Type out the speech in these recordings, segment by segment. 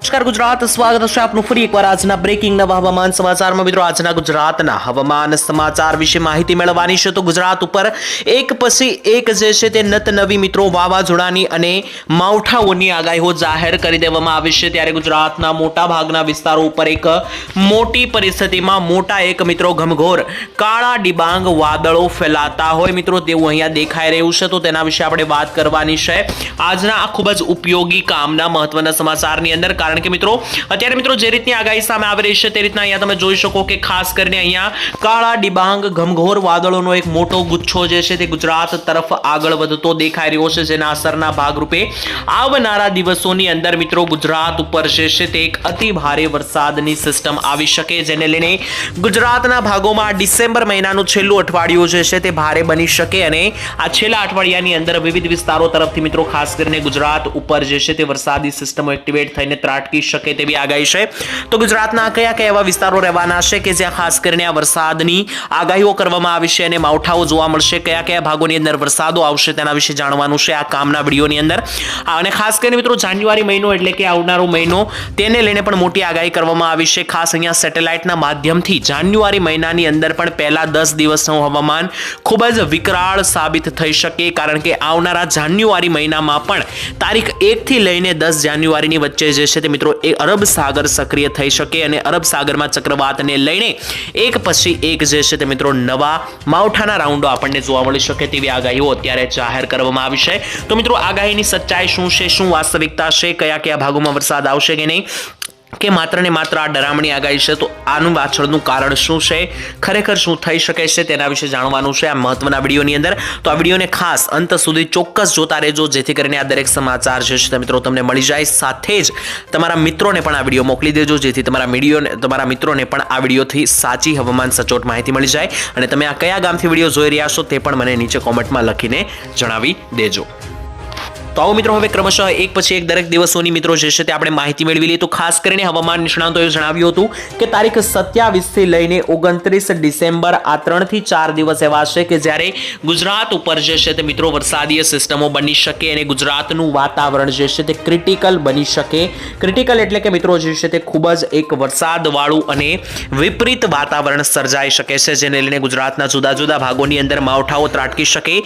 નમસ્કાર, ગુજરાત. સ્વાગત છે આપનું ફરી એકવાર આજના બ્રેકિંગ નવા હવામાન સમાચારમાં. મિત્રો, આજના ગુજરાતના હવામાન સમાચાર વિશે માહિતી મેળવવાની છે. તો ગુજરાત ઉપર એક પછી એક જે છે તે નત નવી મિત્રો વાવાઝોડાની અને માવઠાઓની આગાહીઓ જાહેર કરી દેવામાં આવી છે. ત્યારે ગુજરાતના મોટા ભાગના વિસ્તારો ઉપર એક મોટી પરિસ્થિતિમાં મોટા એક મિત્રો ઘમઘોર કાળા ડિબાંગ વાદળો ફેલાતા હોય. મિત્રો, તેવું અહીંયા દેખાઈ રહ્યું છે. તો તેના વિશે આપણે વાત કરવાની છે. આજના આ ખૂબ જ ઉપયોગી કામના મહત્વના સમાચારની અંદર કારણ કે મિત્રો, અત્યારે મિત્રો જે રીતની આગાહી સામે આવી રહી છે તે રીતના અહીંયા તમે જોઈ શકો કે ખાસ કરીને અહીંયા કાળા ડિબાંગ, ઘમઘોર વાદળોનો એક મોટો ગુચ્છો જે છે તે ગુજરાત તરફ આગળ વધતો દેખાઈ રહ્યો છે, જેના અસરના ભાગરૂપે આવનારા દિવસોની અંદર મિત્રો ગુજરાત ઉપર જે છે તે એક અતિ ભારે વરસાદની સિસ્ટમ આવી શકે, જેને લઈને ગુજરાતના ભાગોમાં ડિસેમ્બર મહિનાનું છેલ્લું અઠવાડિયું જે છે તે ભારે બની શકે અને આ છેલ્લા અઠવાડિયાની અંદર વિવિધ વિસ્તારો તરફથી મિત્રો ખાસ કરીને ગુજરાત ઉપર જે છે તે વરસાદી સિસ્ટમો એક્ટિવેટ થઈને ત્રાટકી શકે તેવી આગાહી છે. તો ગુજરાતના કયા કયા એવા વિસ્તારો રહેવાના છે કે જ્યાં ખાસ કરીને આ વરસાદની આગાહીઓ કરવામાં આવી છે અને માવઠાઓ જોવા મળશે? કયા કયા ભાગોની અંદર વરસાદો આવશે તેના વિશે જાણવાનું છે આ કામના વિડીયોની અંદર. અને ખાસ કરીને મિત્રો જાન્યુઆરી મહિનો એટલે કે આવનારો મહિનો, તેને લઈને પણ મોટી આગાહી કરવામાં આવી છે. ખાસ અહીંયા સેટેલાઇટના માધ્યમથી જાન્યુઆરી મહિનાની અંદર પણ પહેલા દસ દિવસનું હવામાન ખૂબ જ વિકરાળ સાબિત થઈ શકે, કારણ કે આવનારા જાન્યુઆરી મહિનામાં પણ તારીખ એકથી લઈને દસ જાન્યુઆરીની વચ્ચે જે છે તે મિત્રો, એ અરબ સાગર સક્રિય થઈ શકે અને અરબ સાગરમાં ચક્રવાતને લઈને એક પછી એક જે છે તે મિત્રો, નવા માવઠાના રાઉન્ડો આપણને જોવા મળી શકે તેવી આગાહીઓ અત્યારે જાહેર કરવામાં આવી છે. તો મિત્રો, આગાહીની સચ્ચાઈ શું છે? શું વાસ્તવિકતા છે? કયા કયા ભાગોમાં વરસાદ આવશે કે નહીં? કે માત્ર ને માત્ર આ ડરામણી આગાહી છે, તો આનું પાછળનું કારણ શું છે? ખરેખર શું થઈ શકે છે તેના વિશે જાણવાનું છે આ મહત્વના વિડીયોની અંદર. તો આ વિડીયોને ખાસ અંત સુધી ચોક્કસ જોતા રહેજો, જેથી કરીને આ દરેક સમાચાર જે છે મિત્રો તમને મળી જાય. સાથે જ તમારા મિત્રોને પણ આ વીડિયો મોકલી દેજો, જેથી તમારા વિડીયોને, તમારા મિત્રોને પણ આ વિડીયોથી સાચી હવામાન સચોટ માહિતી મળી જાય. અને તમે આ કયા ગામથી વીડિયો જોઈ રહ્યા છો તે પણ મને નીચે કોમેન્ટમાં લખીને જણાવી દેજો. તો આવો મિત્રો, હવે ક્રમશઃ એક પછી એક દરેક દિવસોની મિત્રો જે છે તે આપણે માહિતી મેળવી લઈએ. તો ખાસ કરીને હવામાન નિષ્ણાંતોએ જણાવ્યું હતું કે તારીખ સત્યાવીસથી લઈને ઓગણત્રીસ ડિસેમ્બર આ ત્રણથી ચાર દિવસ એવા છે કે જ્યારે ગુજરાત ઉપર જે છે તે મિત્રો વરસાદીય સિસ્ટમો બની શકે અને ગુજરાતનું વાતાવરણ જે છે તે ક્રિટિકલ બની શકે. ક્રિટિકલ એટલે કે મિત્રો જે છે તે ખૂબ જ એક વરસાદવાળું અને વિપરીત વાતાવરણ સર્જાઈ શકે છે, જેને લઈને ગુજરાતના જુદા જુદા ભાગોની અંદર માવઠાઓ ત્રાટકી શકે.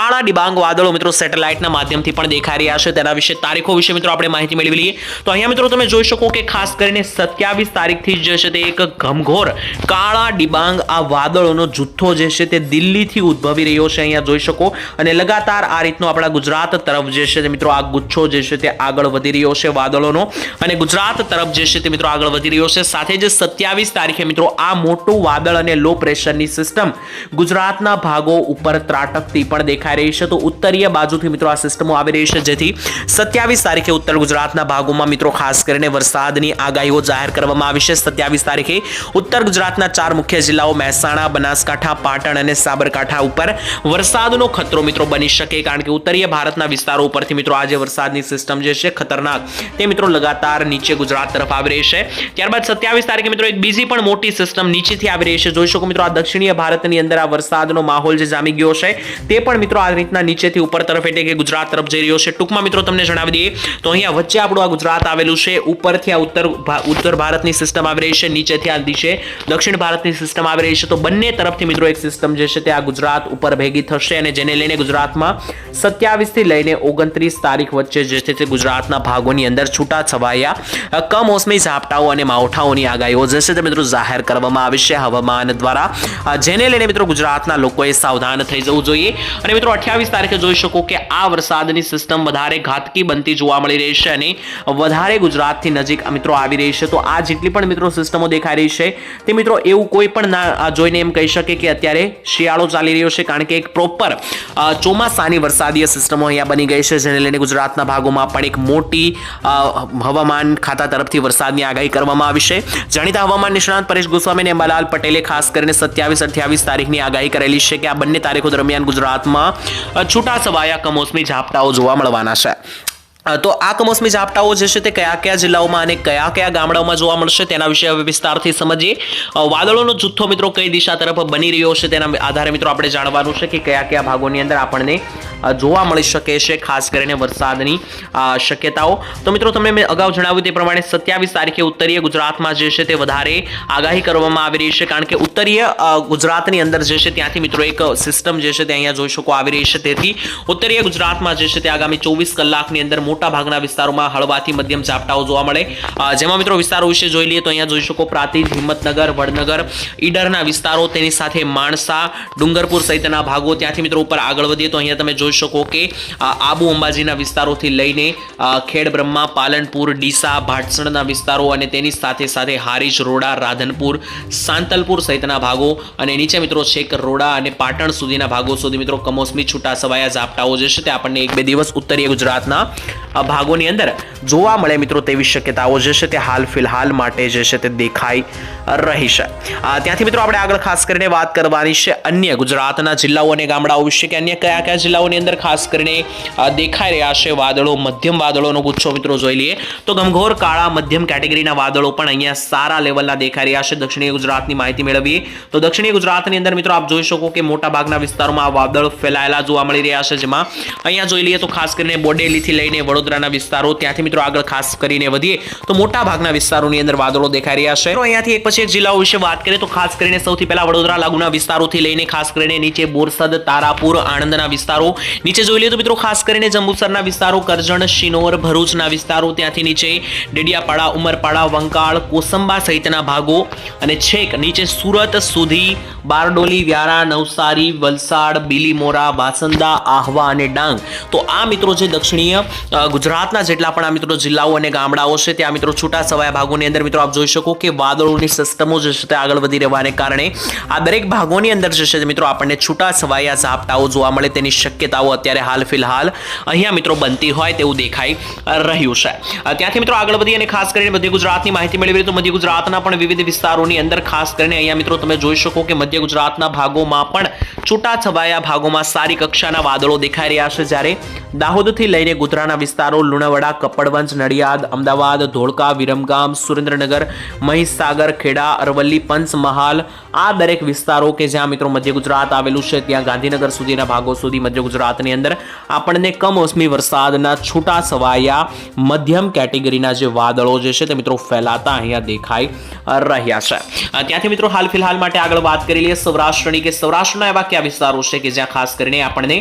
કાળા ડિબાંગ વાદળો મિત્રો સેટેલાઇટના માધ્યમથી પણ દેખાઈ રહ્યા છે તેના વિશે તારીખો વિશે મિત્રો આપણે માહિતી મેળવી લઈએ. તો અહીંયા મિત્રો તમે જોઈ શકો કે ખાસ કરીને સત્યાવીસ તારીખથી જે છે તે એક ઘમઘોર કાળા ડિબાંગ આ વાદળોનો જુથ્થો જે છે તે દિલ્હીથી ઉદ્ભવી રહ્યો છે, અહીંયા જોઈ શકો. અને લગાતાર આ રીતનો આપણા ગુજરાત તરફ જે છે તે મિત્રો આ ગુચ્છો જે છે તે આગળ વધી રહ્યો છે વાદળોનો. અને ગુજરાત તરફ જે છે તે મિત્રો આગળ વધી રહ્યો છે. સાથે જ સત્યાવીસ તારીખે મિત્રો આ મોટું વાદળ અને લો પ્રેશરની સિસ્ટમ ગુજરાતના ભાગો ઉપર ત્રાટકતી પણ દેખાઈ રહી છે. તો ઉત્તરીય બાજુથી મિત્રો આ સિસ્ટમો આવી રહી છે, જેથી સત્યાવીસ તારીખે ઉત્તર ગુજરાતના ભાગોમાં મિત્રો ખાસ કરીને વરસાદની આગાહીઓ જાહેર કરવામાં આવી છે. સત્યાવીસ તારીખે ઉત્તર ગુજરાતના ચાર મુખ્ય જિલ્લાઓ મહેસાણા, બનાસકાંઠા, પાટણ અને સાબરકાંઠા ઉપર વરસાદનો ખતરો મિત્રો બની શકે, કારણ કે ઉત્તરીય ભારતના વિસ્તારો ઉપરથી મિત્રો આજે વરસાદની સિસ્ટમ જે છે ખતરનાક. તે મિત્રો લગાતાર નીચે ગુજરાત તરફ આવી રહી છે. ત્યારબાદ સત્યાવીસ તારીખે મિત્રો એક બીજી પણ મોટી સિસ્ટમ નીચેથી આવી રહી છે. જોઈ શકો મિત્રો આ દક્ષિણીય ભારતની અંદર આ વરસાદનો માહોલ જે જામી ગયો છે, તે પણ મિત્રો આ રીતના નીચેથી ઉપર તરફ એટલે કે ગુજરાત તરફ જઈ રહ્યો છે. ટૂંકમાં મિત્રો તમને જણાવી દઈએ, તો અહીંયા વચ્ચે આપણું આ ગુજરાત આવેલું છે. ઉપરથી આ ઉત્તર ઉત્તર ભારતની સિસ્ટમ આવી રહી છે. નીચેથી આ દિશે, દક્ષિણ ભારતની સિસ્ટમ આવી રહી છે. તો બંને તરફથી મિત્રો એક સિસ્ટમ જે છે તે આ ગુજરાત ઉપર ભેગી થશે અને જેને લઈને ગુજરાતમાં સત્યાવીસથી લઈને ઓગણત્રીસ તારીખ વચ્ચે જે છે તે ગુજરાતના ભાગોની અંદર છૂટા છવાયા કમોસમી ઝાપટાઓ અને માવઠાઓની આગાહીઓ જે છે તે મિત્રો જાહેર કરવામાં આવી છે હવામાન દ્વારા. જેને લઈને મિત્રો ગુજરાતના લોકોએ સાવધાન થઈ જવું જોઈએ. અને મિત્રો અઠ્યાવીસ તારીખે જોઈ શકો કે આ વરસાદની સિસ્ટમ વધારે ઘાતકી બનતી જોવા મળી રહી છે અને વધારે ગુજરાતથી નજીક મિત્રો આવી રહી છે. તો આ જેટલી પણ મિત્રો સિસ્ટમો દેખાઈ રહી છે, તે મિત્રો એવું કોઈ પણ ના જોઈને એમ કહી શકે કે અત્યારે શિયાળો ચાલી રહ્યો છે, કારણ કે એક પ્રોપર ચોમાસાની વરસાદીય સિસ્ટમો અહીંયા બની ગઈ છે, જેને લઈને ગુજરાતના ભાગોમાં પણ એક મોટી હવામાન ખાતા તરફથી વરસાદની આગાહી કરવામાં આવી છે. જાણીતા હવામાન નિષ્ણાંત પરેશ ગોસ્વામી અને અંબાલાલ પટેલે ખાસ કરીને સત્યાવીસ અઠ્યાવીસ તારીખની આગાહી કરેલી છે કે આ બંને તારીખો દરમિયાન ગુજરાતમાં છૂટા છૂટાછવાયા કમોસમી ઝાપટાઓ જોવા મળવાના છે. તો આ કમોસમી ઝાપટાઓ જે છે તે કયા કયા જિલ્લાઓમાં અને કયા કયા ગામડાઓમાં જોવા મળશે તેના વિશે હવે વિસ્તારથી સમજીએ. વાદળોનો જથ્થો મિત્રો કઈ દિશા તરફ બની રહ્યો છે તેના આધારે મિત્રો આપણે જાણવાનું છે કે કયા કયા ભાગોની અંદર આપણને જોવા મળી શકે છે, ખાસ કરીને વરસાદની શક્યતાઓ. તો મિત્રો, તમને મેં અગાઉ જણાવ્યું તે પ્રમાણે સત્યાવીસ તારીખે ઉત્તરીય ગુજરાતમાં જે છે તે વધારે આગાહી કરવામાં આવી રહી છે, કારણ કે ઉત્તરીય ગુજરાતની અંદર જે છે ત્યાંથી મિત્રો એક સિસ્ટમ જે છે તે અહીંયા જોઈ શકો આવી રહી છે. તેથી ઉત્તરીય ગુજરાતમાં જે છે તે આગામી ચોવીસ કલાકની અંદર મોટા ભાગના વિસ્તારોમાં હળવાથી મધ્યમ ઝાપટાઓ જોવા મળે. જેમાં મિત્રો વિસ્તારો વિશે જોઈ લઈએ તો અહીંયા જોઈ શકો પ્રાતિજ, હિંમતનગર, વડનગર, ઈડરના વિસ્તારો, તેની સાથે માણસા, ડુંગરપુર સહિતના ભાગો. ત્યાંથી મિત્રો ઉપર આગળ વધીએ તો અહીંયા તમે જોઈ શકો કે આબુ અંબાજીના વિસ્તારોથી લઈને ખેડ બ્રહ્મા, પાલનપુર, ડીસા, ભાટસણના વિસ્તારો અને તેની સાથે સાથે હારીજ, રોડા, રાધનપુર, સાંતલપુર સહિતના ભાગો અને નીચે મિત્રો છેક રોડા અને પાટણ સુધીના ભાગો સુધી મિત્રો કમોસમી છૂટા છવાયા ઝાપટાઓ જે છે તે આપણને એક બે દિવસ ઉત્તરીય ગુજરાતના ભાગોની અંદર જોવા મળે મિત્રો તેવી શક્યતાઓ જે છે તે હાલ ફિલહાલ માટે જે છે તે દેખાઈ રહી છે. અ, ત્યાંથી મિત્રો આપણે આગળ ખાસ કરીને વાત કરવાની છે અન્ય ગુજરાતના જિલ્લાઓ અને ગામડાઓ વિશે કે અન્ય કયા કયા જિલ્લાઓની અંદર ખાસ કરીને દેખાઈ રહ્યા છે વાદળો મધ્યમ વાદળોનો ગુચ્છો મિત્રો જોઈ લઈએ. તો ગમઘોર કાળા મધ્યમ કેટેગરીના વાદળો પણ અહીંયા સારા લેવલના દેખાઈ રહ્યા છે. દક્ષિણીય ગુજરાતની માહિતી મેળવીએ. તો દક્ષિણીય ગુજરાતની અંદર મિત્રો આપ જોઈ શકો કે મોટા ભાગના વિસ્તારોમાં આ વાદળ ફેલાયેલા જોવા મળી રહ્યા છે. જેમાં અહીંયા જોઈ લઈએ તો ખાસ કરીને બોડેલીથી લઈને વડોદરાના વિસ્તારો ત્યાંથી મિત્રો આગળ ખાસ કરીને વધીએ. તો મોટા ભાગના વિસ્તારોની અંદર વાદળો દેખાઈ રહ્યા છે. અહીંયાથી એક પછી જિલ્લાઓ વિશે વાત કરીએ તો ખાસ કરીને સૌથી પહેલા વડોદરા લાગુના વિસ્તારોથી લઈને ખાસ કરીને નીચે બોરસદ, તારાપુર, આણંદના વિસ્તારો. નીચે જોઈ લઈએ તો મિત્રો ખાસ કરીને જંબુસરના વિસ્તારો, કરજણ, શિનોર, ભરૂચના વિસ્તારો, ત્યાંથી નીચે ડેડિયાપાડા, ઉમરપાડા, વંકાળ, કોસંબા સહિતના ભાગો અને છેક નીચે સુરત સુધી બારડોલી, વ્યારા, નવસારી, વલસાડ, બીલીમોરા, વાસંદા, આહવા અને ડાંગ. તો આ મિત્રો જે દક્ષિણીય ગુજરાતના જેટલા પણ આ મિત્રો જિલ્લાઓ અને ગામડાઓ છે, ત્યાં મિત્રો છૂટા છવાયા ભાગોની અંદર મિત્રો આપ જોઈ શકો કે વાદળોની સિસ્ટમો જે છે તે આગળ વધી રહેવાને કારણે આ દરેક ભાગોની અંદર જે છે મિત્રો આપણને છૂટા છવાયા ઝાપટાઓ જોવા મળે તેની શક્યતાઓ અત્યારે હાલ ફિલહાલ અહીંયા મિત્રો બનતી હોય તેવું દેખાઈ રહ્યું છે. ત્યાંથી મિત્રો આગળ વધી અને ખાસ કરીને મધ્ય ગુજરાતની માહિતી મેળવી તો મધ્ય ગુજરાતના પણ વિવિધ વિસ્તારોની અંદર ખાસ કરીને અહીંયા મિત્રો તમે જોઈ શકો કે મધ્ય ગુજરાતના ભાગોમાં પણ છૂટા છવાયા ભાગોમાં સારી કક્ષાના વાદળો દેખાઈ રહ્યા છે. જ્યારે દાહોદથી લઈને ગુજરાતના વિસ્તારો લુણાવાડા, કપડવંજ, નડિયાદ, અમદાવાદ, ધોળકા, વિરમગામ, સુરેન્દ્રનગર, મહીસાગર, ખેડા અરવલ્લી, પંચમહાલ, આ દરેક વિસ્તારો કે જ્યાં મિત્રો મધ્ય ગુજરાત આવેલું છે, ત્યાં ગાંધીનગર સુધીના ભાગો સુધી મધ્ય ગુજરાતની અંદર આપણને કમોસમી વરસાદના છૂટા છવાયા મધ્યમ કેટેગરીના જે વાદળો જે છે તે મિત્રો ફેલાતા અહીંયા દેખાઈ રહ્યા છે. ત્યાંથી મિત્રો હાલ ફિલહાલ માટે આગળ વાત કરી લઈએ સૌરાષ્ટ્રની કે સૌરાષ્ટ્રના એવા કયા વિસ્તારો છે કે જ્યાં ખાસ કરીને આપણને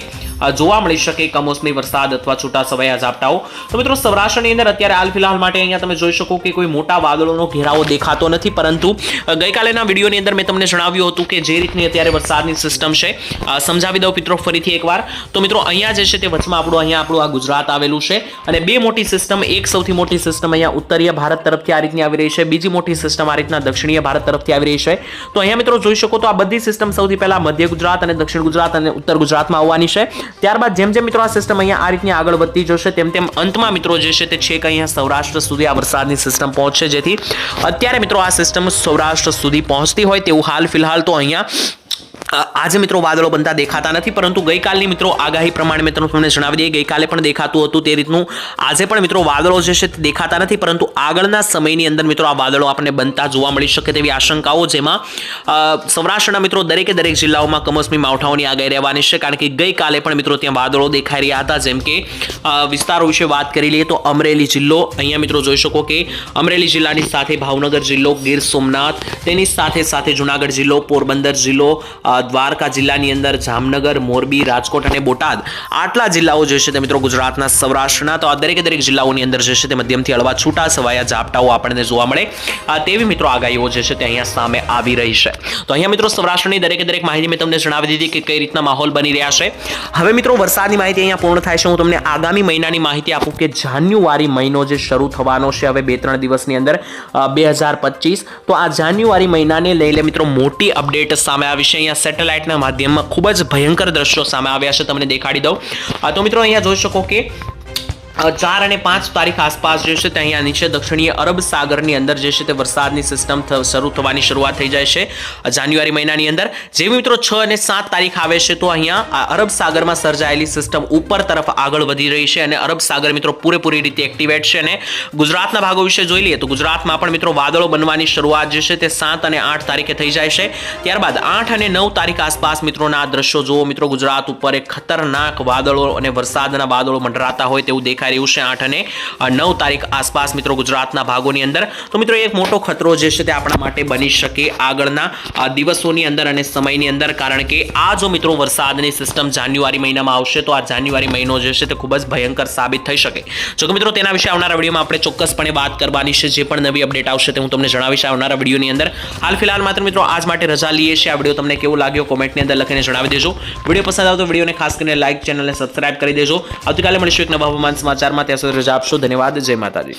જોવા મળી શકે કમોસમી વરસાદ અથવા છૂટા છવાયા ઝાપટાઓ. તો મિત્રો સૌરાષ્ટ્રની અંદર અત્યારે હાલ ફિલહાલ માટે અહીંયા તમે જોઈ શકો કે કોઈ મોટા વાદળોનો ઘેરાવો દેખાતો નથી, પરંતુ અ, ગઈકાલેના વિડીયોની અંદર મેં તમને જણાવ્યું હતું કે જે રીતની અત્યારે વરસાદની સિસ્ટમ છે સમજાવી દઉં મિત્રો ફરીથી એકવાર. તો મિત્રો અહીંયા જે છે તે વચમાં આપણું અહીંયા આપણું આ ગુજરાત આવેલું છે અને બે મોટી સિસ્ટમ એક સૌથી મોટી સિસ્ટમ અહીંયા ઉત્તરીય ભારત તરફથી આ રીતની આવી રહી છે બીજી મોટી સિસ્ટમ આ રીતના દક્ષિણીય ભારત તરફથી આવી રહી છે. તો અહીંયા મિત્રો જોઈ શકો તો આ બધી સિસ્ટમ સૌથી પહેલાં મધ્ય ગુજરાત અને દક્ષિણ ગુજરાત અને ઉત્તર ગુજરાતમાં આવવાની છે. ત્યારબાદ જેમ જેમ મિત્રો આ સિસ્ટમ અહીંયા આ રીતની આગળ વધતી જશે તેમ તેમ અંતમાં મિત્રો જે છે તે છેક અહીંયા સૌરાષ્ટ્ર સુધી આ વરસાદની સિસ્ટમ પહોંચશે જેથી અત્યારે મિત્રો આ સિસ્ટમ સૌરાષ્ટ્ર સુધી પહોંચતી હોય તેવું હાલ ફિલહાલ તો અહીંયા આજે મિત્રો વાદળો બનતા દેખાતા નથી, પરંતુ ગઈકાલની મિત્રો આગાહી પ્રમાણે મિત્રો તમને જણાવી દઈએ, ગઈકાલે પણ દેખાતું હતું તે રીતનું. આજે પણ મિત્રો વાદળો જે છે તે દેખાતા નથી, પરંતુ આગળના સમયની અંદર મિત્રો આ વાદળો આપણને બનતા જોવા મળી શકે તેવી આશંકાઓ જેમાં સૌરાષ્ટ્રના મિત્રો દરેકે દરેક જિલ્લાઓમાં કમોસમી માવઠાઓની આગાહી રહેવાની છે, કારણ કે ગઈકાલે પણ મિત્રો ત્યાં વાદળો દેખાઈ રહ્યા હતા, જેમ કે વિસ્તારો વિશે વાત કરી લઈએ તો અમરેલી જિલ્લો, અહીંયા મિત્રો જોઈ શકો કે અમરેલી જિલ્લાની સાથે ભાવનગર જિલ્લો, ગીર સોમનાથ, તેની સાથે સાથે જુનાગઢ જિલ્લો, પોરબંદર જિલ્લો દ્વારકા જિલ્લાની અંદર જામનગર, મોરબી, રાજકોટ અને બોટાદ આટલા જિલ્લાઓ જે છે તે મિત્રો ગુજરાતના સૌરાષ્ટ્રના. તો આ દરેકે દરેક જિલ્લાઓની અંદર જે છે તે મધ્યમથી હળવા છૂટા છવાયા ઝાપટાઓ આપણને જોવા મળે. તેવી મિત્રો આગાહીઓ જે છે તે અહીંયા સામે આવી રહી છે. તો અહીંયા મિત્રો સૌરાષ્ટ્રની દરેકે દરેક માહિતી મેં તમને જણાવી દીધી કે કઈ રીતના માહોલ બની રહ્યા છે. હવે મિત્રો વરસાદની માહિતી અહીંયા પૂર્ણ થાય છે. હું તમને આગામી મહિનાની માહિતી આપું કે જાન્યુઆરી મહિનો જે શરૂ થવાનો છે હવે બે ત્રણ દિવસની અંદર બે તો આ જાન્યુઆરી મહિનાને લઈને મિત્રો મોટી અપડેટ સામે આવી છે. અહીંયા સેટેલાઇટના માધ્યમમાં ખૂબ જ ભયંકર દ્રશ્યો સામે આવ્યા છે. તમને દેખાડી દઉં. તો મિત્રો અહીંયા જોઈ શકો કે ચાર અને પાંચ તારીખ આસપાસ જે છે તે અહીંયા નીચે દક્ષિણીય અરબ સાગરની અંદર જે છે તે વરસાદની સિસ્ટમ શરૂ થવાની શરૂઆત થઈ જાય છે જાન્યુઆરી મહિનાની અંદર. જે મિત્રો છ અને સાત તારીખ આવે છે તો અહીંયા અરબ સાગરમાં સર્જાયેલી સિસ્ટમ ઉપર તરફ આગળ વધી રહી છે અને અરબ સાગર મિત્રો પૂરેપૂરી રીતે એક્ટિવેટ છે અને ગુજરાતના ભાગો વિશે જોઈ લઈએ તો ગુજરાતમાં પણ મિત્રો વાદળો બનવાની શરૂઆત જે છે તે સાત અને આઠ તારીખે થઈ જાય છે. ત્યારબાદ આઠ અને નવ તારીખ આસપાસ મિત્રોના આ દ્રશ્યો જુઓ મિત્રો ગુજરાત ઉપર એક ખતરનાક વાદળો અને વરસાદના વાદળો મંડરાતા હોય તેવું રહ્યું છે આઠ અને નવ તારીખ આસપાસ મિત્રો ગુજરાતના ભાગોની અંદર. તો મિત્રો એક મોટો ખતરો જે છે તે આપણા માટે બની શકે આગળના દિવસોની અંદર અને સમયની અંદર. કારણ કે આ જો મિત્રો વરસાદની સિસ્ટમ જાન્યુઆરી મહિનામાં આવશે, તો આ જાન્યુઆરી મહિનો જે છે તે ખૂબ જ ભયંકર સાબિત થઈ શકે. જો કે મિત્રો તેના વિશે આવનારા વિડીયોમાં આપણે ચોક્કસપણે વાત કરવાની છે. જે પણ નવી અપડેટ આવશે તે હું તમને જણાવીશ આવનારા વિડીયોની અંદર. હાલ ફિલહાલ માત્ર મિત્રો આજ માટે રજા લઈએ છીએ. આ વીડિયો તમને કેવો લાગ્યો કોમેન્ટની અંદર લખીને જણાવી દેજો. વીડિયો પસંદ આવતો વિડીયોને ખાસ કરીને લાઇક ચેનલને સબસ્ક્રાઇબ કરી દેજો. આવતીકાલે મળીશું એક નવા હવામાન સમાચારમાં ત્યાં સુધી રજા આપશો. ધન્યવાદ. જય માતાજી.